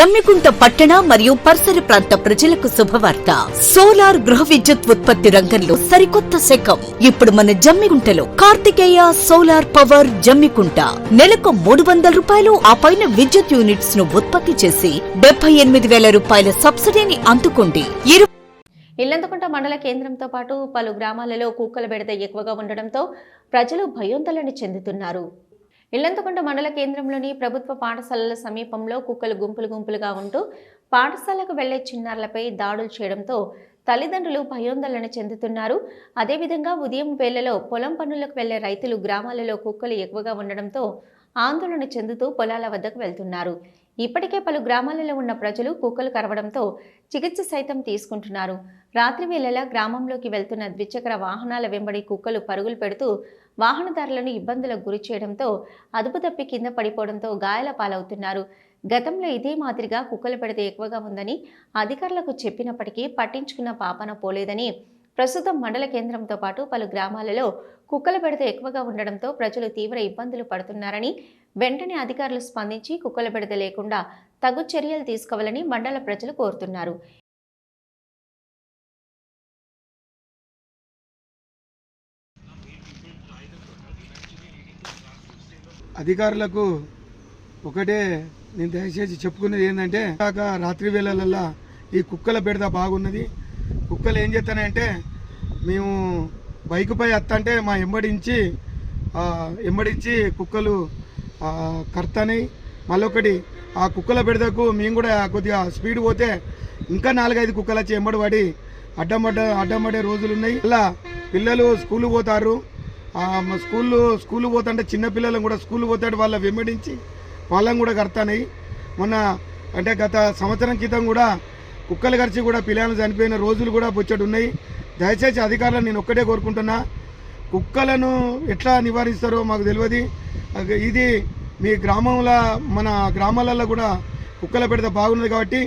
జమ్మికుంట పట్టణ మరియు పరిసర ప్రాంత ప్రజలకు శుభవార్త. సోలార్ గృహ విద్యుత్ ఉత్పత్తి రంగంలో సరికొత్త శకం. ఇప్పుడు మన జమ్మికుంటలో కార్తికేయ సోలార్ పవర్ జమ్మికుంట. నెలకు మూడు వందల రూపాయలు ఆ పైన విద్యుత్ యూనిట్స్ను ఉత్పత్తి చేసి డెబ్బై ఎనిమిది వేల రూపాయల సబ్సిడీని అందుకోండి. ఇల్లంతకుంట మండల కేంద్రంతో పాటు పలు గ్రామాలలో కుక్కల బెడత ఎక్కువగా ఉండడంతో ప్రజలు భయోందోళన చెందుతున్నారు. ఇల్లంతకుంట మండల కేంద్రంలోని ప్రభుత్వ పాఠశాలల సమీపంలో కుక్కలు గుంపులు గుంపులుగా ఉంటూ పాఠశాలకు వెళ్ళే చిన్నారులపై దాడులు చేయడంతో తల్లిదండ్రులు భయోందోళన చెందుతున్నారు. అదేవిధంగా ఉదయం వేళలో పొలం పనులకు వెళ్ళే రైతులు గ్రామాలలో కుక్కలు ఎక్కువగా ఉండడంతో ఆందోళన చెందుతూ పొలాల వద్దకు వెళ్తున్నారు. ఇప్పటికే పలు గ్రామాలలో ఉన్న ప్రజలు కుక్కలు కరవడంతో చికిత్స సైతం తీసుకుంటున్నారు. రాత్రి వేళలా గ్రామంలోకి వెళ్తున్న ద్విచక్ర వాహనాల వెంబడి కుక్కలు పరుగులు పెడుతూ వాహనదారులను ఇబ్బందులకు గురి చేయడంతో అదుపు తప్పి కింద పడిపోవడంతో గాయాల పాలవుతున్నారు. గతంలో ఇదే మాదిరిగా కుక్కలు పెడితే ఎక్కువగా ఉందని అధికారులకు చెప్పినప్పటికీ పట్టించుకున్న పాపన పోలేదని ప్రస్తుతం మండల కేంద్రంతో పాటు పలు గ్రామాలలో కుక్కల బెడత ఎక్కువగా ఉండడంతో ప్రజలు తీవ్ర ఇబ్బందులు పడుతున్నారని వెంటనే అధికారులు స్పందించి కుక్కల బెడత లేకుండా తగు చర్యలు తీసుకోవాలని మండల ప్రజలు కోరుతున్నారు. అధికారులకు ఒకటే నేను దయచేసి చెప్పుకునేది ఏంటంటే కాక రాత్రి వేళలల్లా ఈ కుక్కల బెడద బాగున్నది. కుక్కలు ఏం చేస్తానంటే మేము బైకుపై వస్తుంటే మా ఎంబడించి ఎంబడించి కుక్కలు కర్తని మళ్ళొకటి ఆ కుక్కల పెడదకు మేము కూడా కొద్దిగా స్పీడ్ పోతే ఇంకా నాలుగైదు కుక్కలు వచ్చి ఎంబడి పడి అడ్డం పడే రోజులు ఉన్నాయి అలా పిల్లలు స్కూల్ పోతారు. మా స్కూల్లో స్కూల్ పోతుంటే చిన్న పిల్లలను కూడా స్కూల్ పోతాడు. వాళ్ళ వెంబడించి వాళ్ళని కూడా కడతాయి మొన్న అంటే గత సంవత్సరం క్రితం కూడా కుక్కలు కరిచి కూడా పిల్లలు చనిపోయిన రోజులు కూడా బొచ్చటి ఉన్నాయి. దయచేసి అధికారులను నేను ఒక్కటే కోరుకుంటున్నా. కుక్కలను ఎట్లా నివారిస్తారో మాకు తెలియదు. ఇది మీ గ్రామంలో మన గ్రామాలలో కూడా కుక్కల పెడితే బాగున్నది కాబట్టి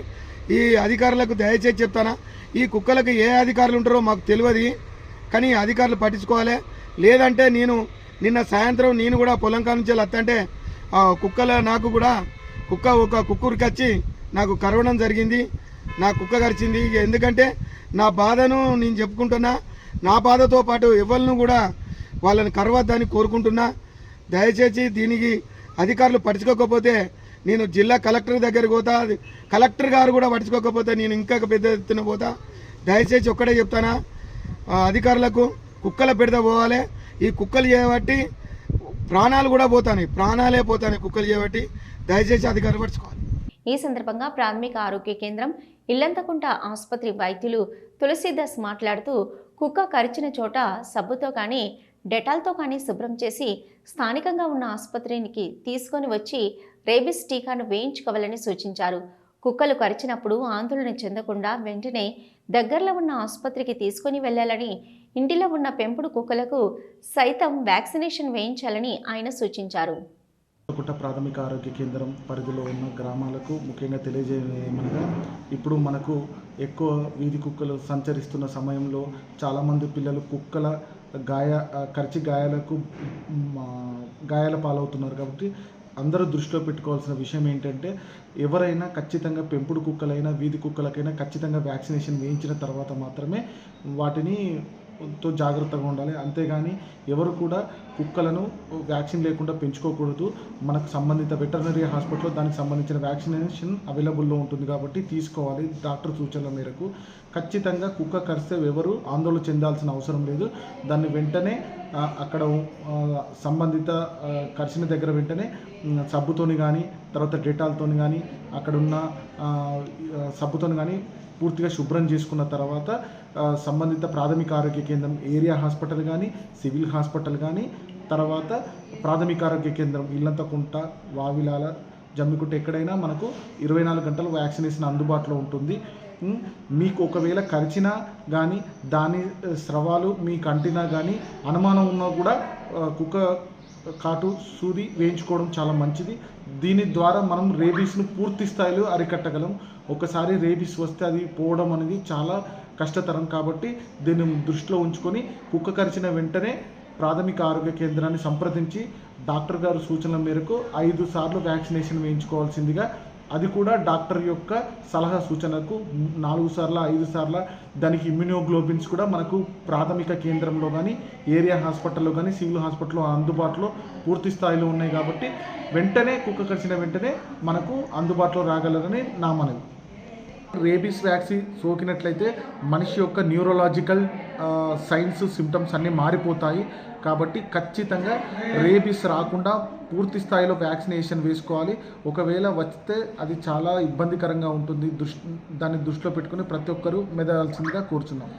ఈ అధికారులకు దయచేసి చెప్తానా. ఈ కుక్కలకు ఏ అధికారులు ఉంటారో మాకు తెలియదు. కానీ అధికారులు పట్టించుకోవాలి. లేదంటే నేను నిన్న సాయంత్రం నేను కూడా పొలం కాడ వస్తుంటే ఆ కుక్కల నాకు కూడా కుక్క ఒక కుక్కరికి వచ్చి నాకు కరవడం జరిగింది. నా కుక్క గరిచింది ఎందుకంటే నా బాధను నేను చెప్పుకుంటున్నా. నా బాధతో పాటు ఎవరిని కూడా వాళ్ళని కరవద్దని కోరుకుంటున్నా. దయచేసి దీనికి అధికారులు పట్టించుకోకపోతే నేను జిల్లా కలెక్టర్ దగ్గరికి పోతా. కలెక్టర్ గారు కూడా పట్టించుకోకపోతే నేను ఇంకా పెద్ద ఎత్తున పోతా. దయచేసి ఒక్కడే చెప్తానా. అధికారులకు కుక్కల పెడత పోవాలి. ఈ కుక్కలు చేయబట్టి ప్రాణాలు కూడా పోతాయి ప్రాణాలే పోతాయి కుక్కలు చేయబట్టి. దయచేసి అధికారులు పట్టించుకోవాలి ఈ సందర్భంగా ప్రాథమిక ఆరోగ్య కేంద్రం ఇల్లంతకుంట ఆసుపత్రి వైద్యులు తులసీదాస్ మాట్లాడుతూ కుక్క కరిచిన చోట సబ్బుతో కానీ డెటాల్తో కానీ శుభ్రం చేసి స్థానికంగా ఉన్న ఆసుపత్రికి తీసుకొని వచ్చి రేబిస్ టీకాను వేయించుకోవాలని సూచించారు. కుక్కలు కరిచినప్పుడు ఆందోళన చెందకుండా వెంటనే దగ్గరలో ఉన్న ఆసుపత్రికి తీసుకొని వెళ్ళాలని ఇంటిలో ఉన్న పెంపుడు కుక్కలకు సైతం వ్యాక్సినేషన్ వేయించాలని ఆయన సూచించారు. కుట ప్రాథమిక ఆరోగ్య కేంద్రం పరిధిలో ఉన్న గ్రామాలకు ముఖ్యంగా తెలియజేయమనగా ఇప్పుడు మనకు ఎక్కువ వీధి కుక్కలు సంచరిస్తున్న సమయంలో చాలామంది పిల్లలు కుక్కల గాయ కరిచి గాయాలకు గాయాల పాలవుతున్నారు కాబట్టి అందరూ దృష్టిలో పెట్టుకోవాల్సిన విషయం ఏంటంటే ఎవరైనా ఖచ్చితంగా పెంపుడు కుక్కలైనా వీధి కుక్కలకైనా ఖచ్చితంగా వ్యాక్సినేషన్ వేయించిన తర్వాత మాత్రమే వాటిని తో జాగ్రత్తగా ఉండాలి. అంతేగాని ఎవరు కూడా కుక్కలను వ్యాక్సిన్ లేకుండా పెంచుకోకూడదు. మనకు సంబంధిత వెటర్నరీ హాస్పిటల్లో దానికి సంబంధించిన వ్యాక్సినేషన్ అవైలబుల్లో ఉంటుంది కాబట్టి తీసుకోవాలి డాక్టర్ సూచనల మేరకు. ఖచ్చితంగా కుక్క కరిస్తే ఎవరు ఆందోళన చెందాల్సిన అవసరం లేదు. దాన్ని వెంటనే అక్కడ సంబంధిత కరిసిన కరిచిన దగ్గర వెంటనే సబ్బుతోని కానీ తర్వాత డెటాల్తోని కానీ అక్కడున్న సబ్బుతోని కానీ పూర్తిగా శుభ్రం చేసుకున్న తర్వాత సంబంధిత ప్రాథమిక ఆరోగ్య కేంద్రం ఏరియా హాస్పిటల్ కానీ సివిల్ హాస్పిటల్ కానీ తర్వాత ప్రాథమిక ఆరోగ్య కేంద్రం ఇల్లంతకుంట వావిలాల జమ్మికుంట ఎక్కడైనా మనకు ఇరవై నాలుగు గంటలు వ్యాక్సినేషన్ అందుబాటులో ఉంటుంది. మీకు ఒకవేళ కరిచినా కానీ దాని స్రవాలు మీ కంటినా కానీ అనుమానం ఉన్నా కూడా కుక్క కాటు సూది వేయించుకోవడం చాలా మంచిది. దీని ద్వారా మనం రేబీస్ను పూర్తి స్థాయిలో అరికట్టగలం. ఒకసారి రేబీస్ వస్తే అది పోవడం అనేది చాలా కష్టతరం కాబట్టి దీన్ని దృష్టిలో ఉంచుకొని కుక్క కరిచిన వెంటనే ప్రాథమిక ఆరోగ్య కేంద్రాన్ని సంప్రదించి డాక్టర్ గారు సూచనల మేరకు ఐదు సార్లు వ్యాక్సినేషన్ వేయించుకోవాల్సిందిగా అది కూడా డాక్టర్ యొక్క సలహా సూచనకు నాలుగు సార్ల ఐదు సార్ల దానికి ఇమ్యూనోగ్లోబిన్స్ కూడా మనకు ప్రాథమిక కేంద్రంలో కానీ ఏరియా హాస్పిటల్లో కానీ సివిల్ హాస్పిటల్లో అందుబాటులో పూర్తి స్థాయిలో ఉన్నాయి కాబట్టి వెంటనే కుక్క కరిచిన వెంటనే మనకు అందుబాటులో రాగలరని నా మనవి. రేబీస్ వ్యాక్సిన్ సోకినట్లయితే మనిషి యొక్క న్యూరలాజికల్ సైన్స్ సిమ్టమ్స్ అన్నీ మారిపోతాయి. కాబట్టి ఖచ్చితంగా రేబీస్ రాకుండా పూర్తి స్థాయిలో వ్యాక్సినేషన్ వేసుకోవాలి. ఒకవేళ వస్తే అది చాలా ఇబ్బందికరంగా ఉంటుంది. దృష్టి దాన్ని దృష్టిలో పెట్టుకుని ప్రతి ఒక్కరూ మెదడాల్సిందిగా కోరుచున్నాం.